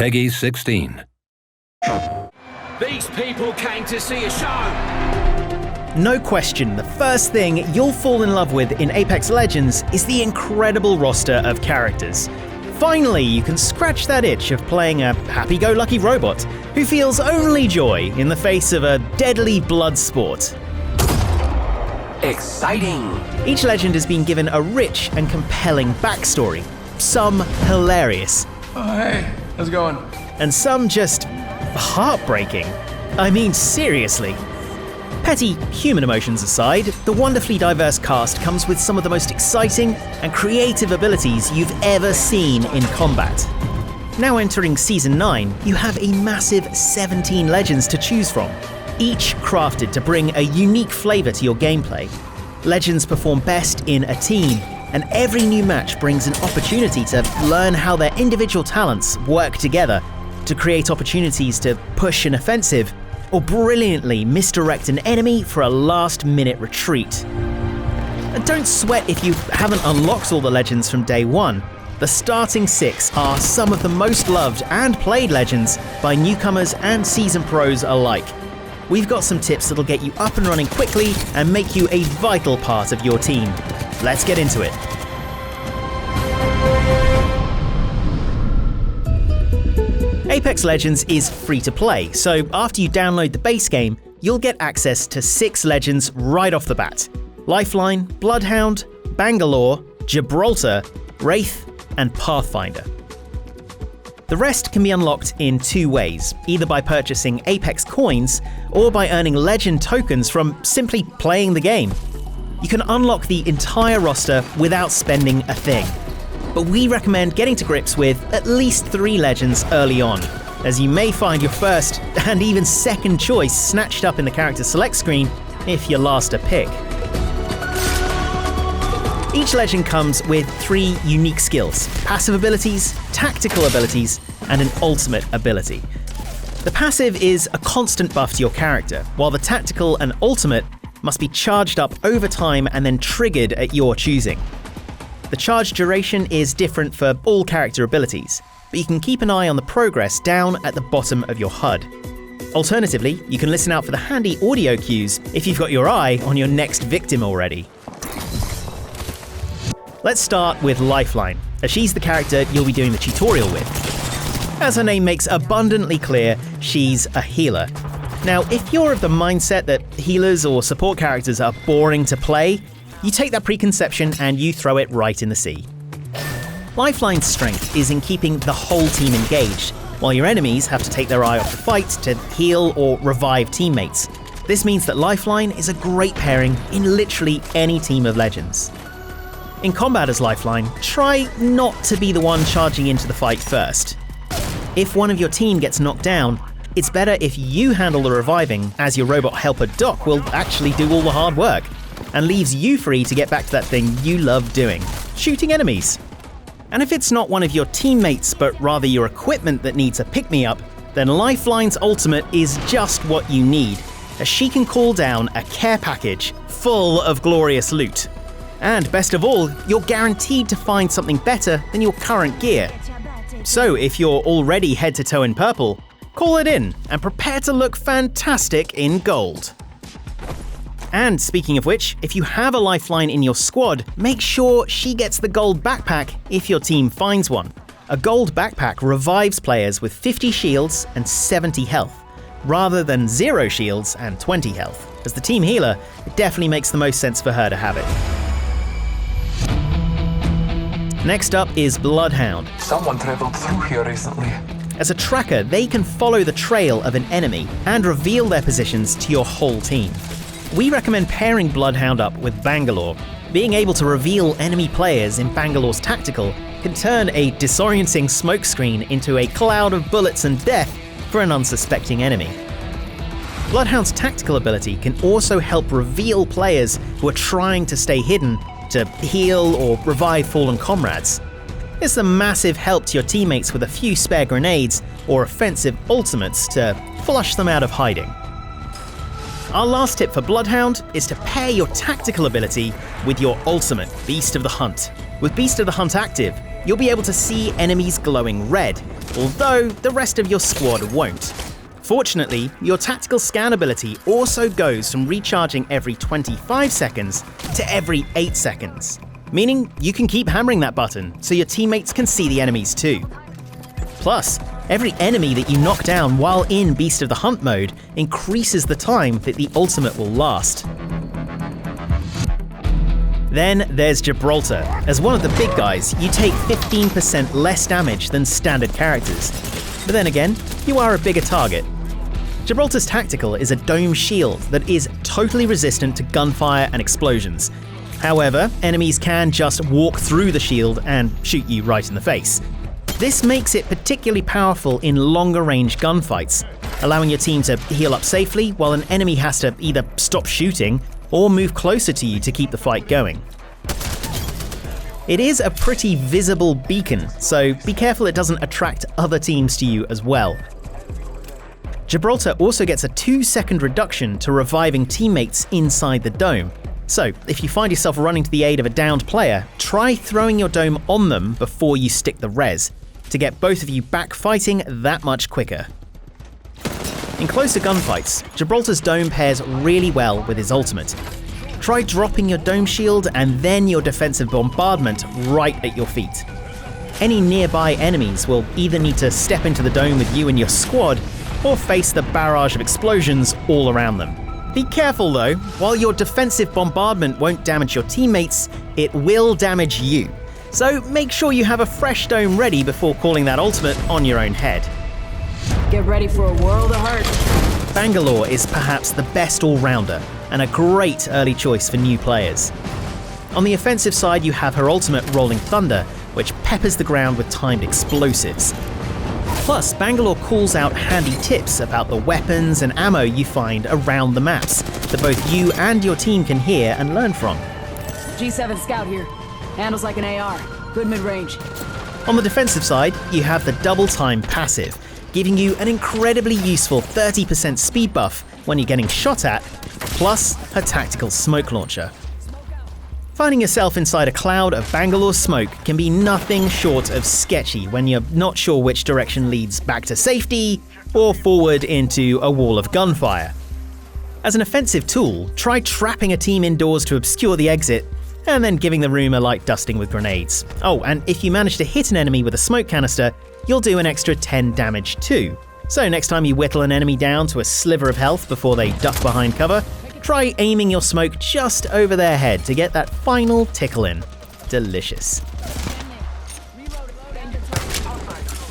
Peggy 16. These people came to see a show. No question, the first thing you'll fall in love with in Apex Legends is the incredible roster of characters. Finally, you can scratch that itch of playing a happy go lucky robot who feels only joy in the face of a deadly blood sport. Exciting. Each legend has been given a rich and compelling backstory, some hilarious, Oh, hey, how's it going? and some just heartbreaking. I mean, seriously. Petty human emotions aside, the wonderfully diverse cast comes with some of the most exciting and creative abilities you've ever seen in combat. Now entering Season 9, you have a massive 17 legends to choose from, each crafted to bring a unique flavour to your gameplay. Legends perform best in a team, and every new match brings an opportunity to learn how their individual talents work together to create opportunities to push an offensive or brilliantly misdirect an enemy for a last minute retreat. And don't sweat if you haven't unlocked all the legends from day one. The starting six are some of the most loved and played legends by newcomers and season pros alike. We've got some tips that'll get you up and running quickly and make you a vital part of your team. Let's get into it. Apex Legends is free to play, so after you download the base game, you'll get access to six legends right off the bat Lifeline, Bloodhound, Bangalore, Gibraltar, Wraith, and Pathfinder. The rest can be unlocked in two ways either by purchasing Apex coins or by earning legend tokens from simply playing the game. You can unlock the entire roster without spending a thing. But we recommend getting to grips with at least three legends early on, as you may find your first and even second choice snatched up in the character select screen if you're last a pick. Each legend comes with three unique skills passive abilities, tactical abilities, and an ultimate ability. The passive is a constant buff to your character, while the tactical and ultimate must be charged up over time and then triggered at your choosing. The charge duration is different for all character abilities, but you can keep an eye on the progress down at the bottom of your HUD. Alternatively, you can listen out for the handy audio cues if you've got your eye on your next victim already. Let's start with Lifeline, as she's the character you'll be doing the tutorial with. As her name makes abundantly clear, she's a healer. Now, if you're of the mindset that healers or support characters are boring to play, you take that preconception and you throw it right in the sea. Lifeline's strength is in keeping the whole team engaged, while your enemies have to take their eye off the fight to heal or revive teammates. This means that Lifeline is a great pairing in literally any team of legends. In combat as Lifeline, try not to be the one charging into the fight first. If one of your team gets knocked down, it's better if you handle the reviving, as your robot helper Doc will actually do all the hard work, and leaves you free to get back to that thing you love doing shooting enemies. And if it's not one of your teammates, but rather your equipment that needs a pick me up, then Lifeline's ultimate is just what you need, as she can call down a care package full of glorious loot. And best of all, you're guaranteed to find something better than your current gear. So if you're already head to toe in purple, call it in and prepare to look fantastic in gold. And speaking of which, if you have a lifeline in your squad, make sure she gets the gold backpack if your team finds one. A gold backpack revives players with 50 shields and 70 health, rather than 0 shields and 20 health. As the team healer, it definitely makes the most sense for her to have it. Next up is Bloodhound. Someone traveled through here recently. As a tracker, they can follow the trail of an enemy and reveal their positions to your whole team. We recommend pairing Bloodhound up with Bangalore. Being able to reveal enemy players in Bangalore's tactical can turn a disorienting smokescreen into a cloud of bullets and death for an unsuspecting enemy. Bloodhound's tactical ability can also help reveal players who are trying to stay hidden to heal or revive fallen comrades. It's a massive help to your teammates with a few spare grenades or offensive ultimates to flush them out of hiding. Our last tip for Bloodhound is to pair your tactical ability with your ultimate, Beast of the Hunt. With Beast of the Hunt active, you'll be able to see enemies glowing red, although the rest of your squad won't. Fortunately, your tactical scan ability also goes from recharging every 25 seconds to every 8 seconds, meaning you can keep hammering that button so your teammates can see the enemies too. Plus, every enemy that you knock down while in Beast of the Hunt mode increases the time that the ultimate will last. Then there's Gibraltar. As one of the big guys, you take 15% less damage than standard characters. But then again, you are a bigger target. Gibraltar's tactical is a dome shield that is totally resistant to gunfire and explosions. However, enemies can just walk through the shield and shoot you right in the face. This makes it particularly powerful in longer range gunfights, allowing your team to heal up safely while an enemy has to either stop shooting or move closer to you to keep the fight going. It is a pretty visible beacon, so be careful it doesn't attract other teams to you as well. Gibraltar also gets a 2 second reduction to reviving teammates inside the dome. So, if you find yourself running to the aid of a downed player, try throwing your dome on them before you stick the res, to get both of you back fighting that much quicker. In closer gunfights, Gibraltar's dome pairs really well with his ultimate. Try dropping your dome shield and then your defensive bombardment right at your feet. Any nearby enemies will either need to step into the dome with you and your squad, or face the barrage of explosions all around them. Be careful though, while your defensive bombardment won't damage your teammates, it will damage you. So make sure you have a fresh dome ready before calling that ultimate on your own head. Get ready for a world of hurt. Bangalore is perhaps the best all rounder and a great early choice for new players. On the offensive side, you have her ultimate Rolling Thunder, which peppers the ground with timed explosives. Plus, Bangalore calls out handy tips about the weapons and ammo you find around the maps that both you and your team can hear and learn from. G7 Scout here. Handles like an AR. Good mid range. On the defensive side, you have the double time passive, giving you an incredibly useful 30% speed buff when you're getting shot at, plus her tactical smoke launcher. Finding yourself inside a cloud of Bangalore smoke can be nothing short of sketchy when you're not sure which direction leads back to safety or forward into a wall of gunfire. As an offensive tool, try trapping a team indoors to obscure the exit and then giving the room a light dusting with grenades. Oh, and if you manage to hit an enemy with a smoke canister, you'll do an extra 10 damage too. So next time you whittle an enemy down to a sliver of health before they duck behind cover, try aiming your smoke just over their head to get that final tickle in. Delicious.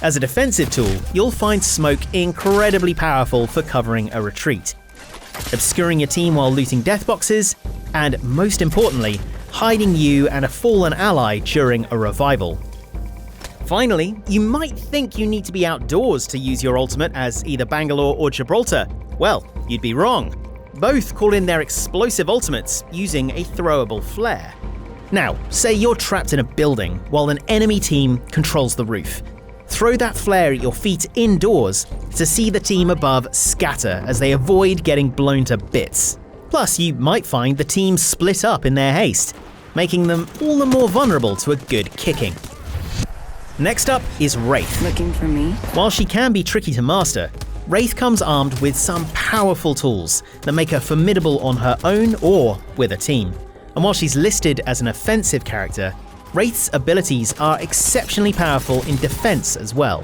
As a defensive tool, you'll find smoke incredibly powerful for covering a retreat, obscuring your team while looting death boxes, and most importantly, hiding you and a fallen ally during a revival. Finally, you might think you need to be outdoors to use your ultimate as either Bangalore or Gibraltar. Well, you'd be wrong. Both call in their explosive ultimates using a throwable flare. Now, say you're trapped in a building while an enemy team controls the roof. Throw that flare at your feet indoors to see the team above scatter as they avoid getting blown to bits. Plus, you might find the team split up in their haste, making them all the more vulnerable to a good kicking. Next up is Wraith. Looking for me? While she can be tricky to master, Wraith comes armed with some powerful tools that make her formidable on her own or with a team. And while she's listed as an offensive character, Wraith's abilities are exceptionally powerful in defense as well.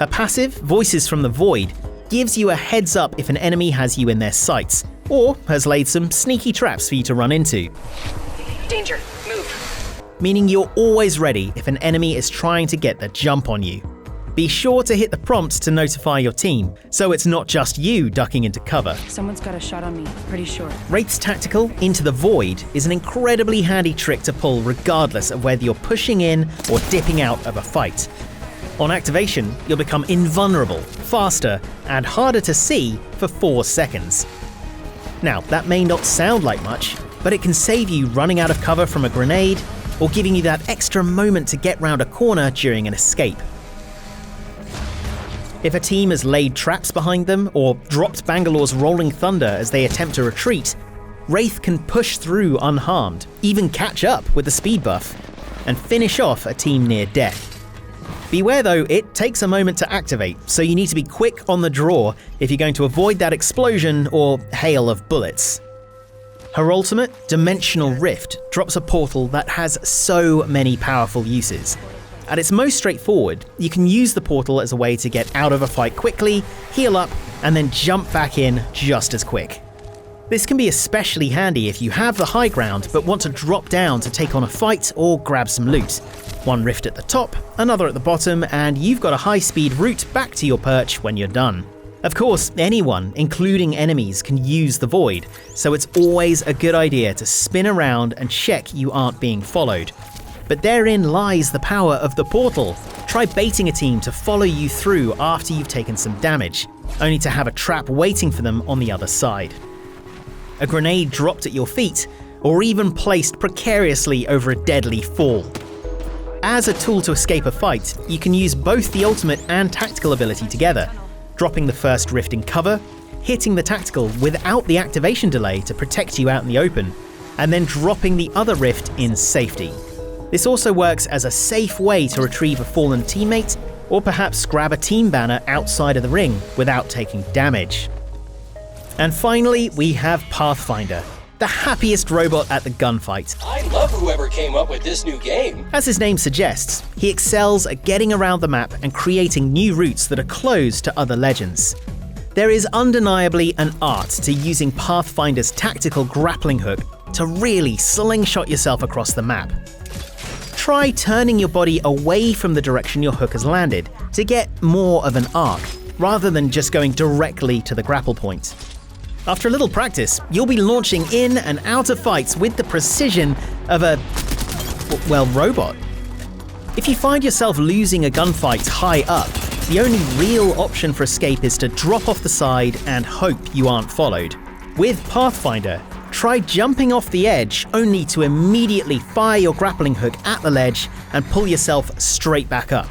Her passive, Voices from the Void, gives you a heads up if an enemy has you in their sights, or has laid some sneaky traps for you to run into. Danger. Move. meaning you're always ready if an enemy is trying to get the jump on you. Be sure to hit the prompt to notify your team, so it's not just you ducking into cover. Someone's got a shot on me. Pretty sure. Wraith's tactical Into the Void is an incredibly handy trick to pull regardless of whether you're pushing in or dipping out of a fight. On activation, you'll become invulnerable, faster, and harder to see for 4 seconds. Now, that may not sound like much, but it can save you running out of cover from a grenade or giving you that extra moment to get round a corner during an escape. If a team has laid traps behind them or dropped Bangalore's Rolling Thunder as they attempt to retreat, Wraith can push through unharmed, even catch up with the speed buff. and finish off a team near death. Beware though, it takes a moment to activate, so you need to be quick on the draw if you're going to avoid that explosion or hail of bullets. Her ultimate, Dimensional Rift, drops a portal that has so many powerful uses. At its most straightforward, you can use the portal as a way to get out of a fight quickly, heal up, and then jump back in just as quick. This can be especially handy if you have the high ground but want to drop down to take on a fight or grab some loot. One rift at the top, another at the bottom, and you've got a high speed route back to your perch when you're done. Of course, anyone, including enemies, can use the void, so it's always a good idea to spin around and check you aren't being followed. But therein lies the power of the portal. Try baiting a team to follow you through after you've taken some damage, only to have a trap waiting for them on the other side a grenade dropped at your feet, or even placed precariously over a deadly fall. As a tool to escape a fight, you can use both the ultimate and tactical ability together, dropping the first rift in cover, hitting the tactical without the activation delay to protect you out in the open, and then dropping the other rift in safety. This also works as a safe way to retrieve a fallen teammate, or perhaps grab a team banner outside of the ring without taking damage. And finally, we have Pathfinder, the happiest robot at the gunfight. I love whoever came up with this new game. As his name suggests, he excels at getting around the map and creating new routes that are closed to other legends. There is undeniably an art to using Pathfinder's tactical grappling hook to really slingshot yourself across the map. Try turning your body away from the direction your hook has landed to get more of an arc, rather than just going directly to the grapple point. After a little practice, you'll be launching in and out of fights with the precision of a. well, robot. If you find yourself losing a gunfight high up, the only real option for escape is to drop off the side and hope you aren't followed. With Pathfinder, try jumping off the edge only to immediately fire your grappling hook at the ledge and pull yourself straight back up.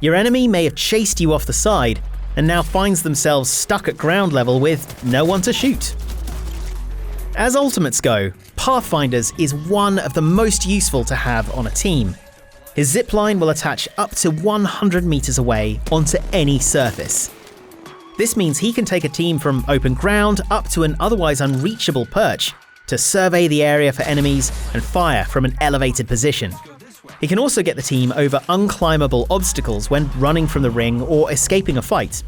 Your enemy may have chased you off the side, and now finds themselves stuck at ground level with no one to shoot. As ultimates go, Pathfinders is one of the most useful to have on a team. His zipline will attach up to 100 meters away onto any surface. This means he can take a team from open ground up to an otherwise unreachable perch to survey the area for enemies and fire from an elevated position. He can also get the team over unclimbable obstacles when running from the ring or escaping a fight.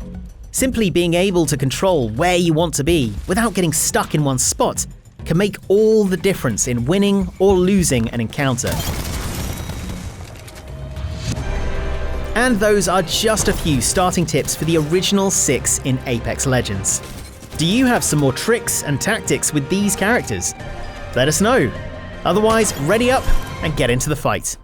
Simply being able to control where you want to be without getting stuck in one spot can make all the difference in winning or losing an encounter. And those are just a few starting tips for the original six in Apex Legends. Do you have some more tricks and tactics with these characters? Let us know. Otherwise, ready up and get into the fight.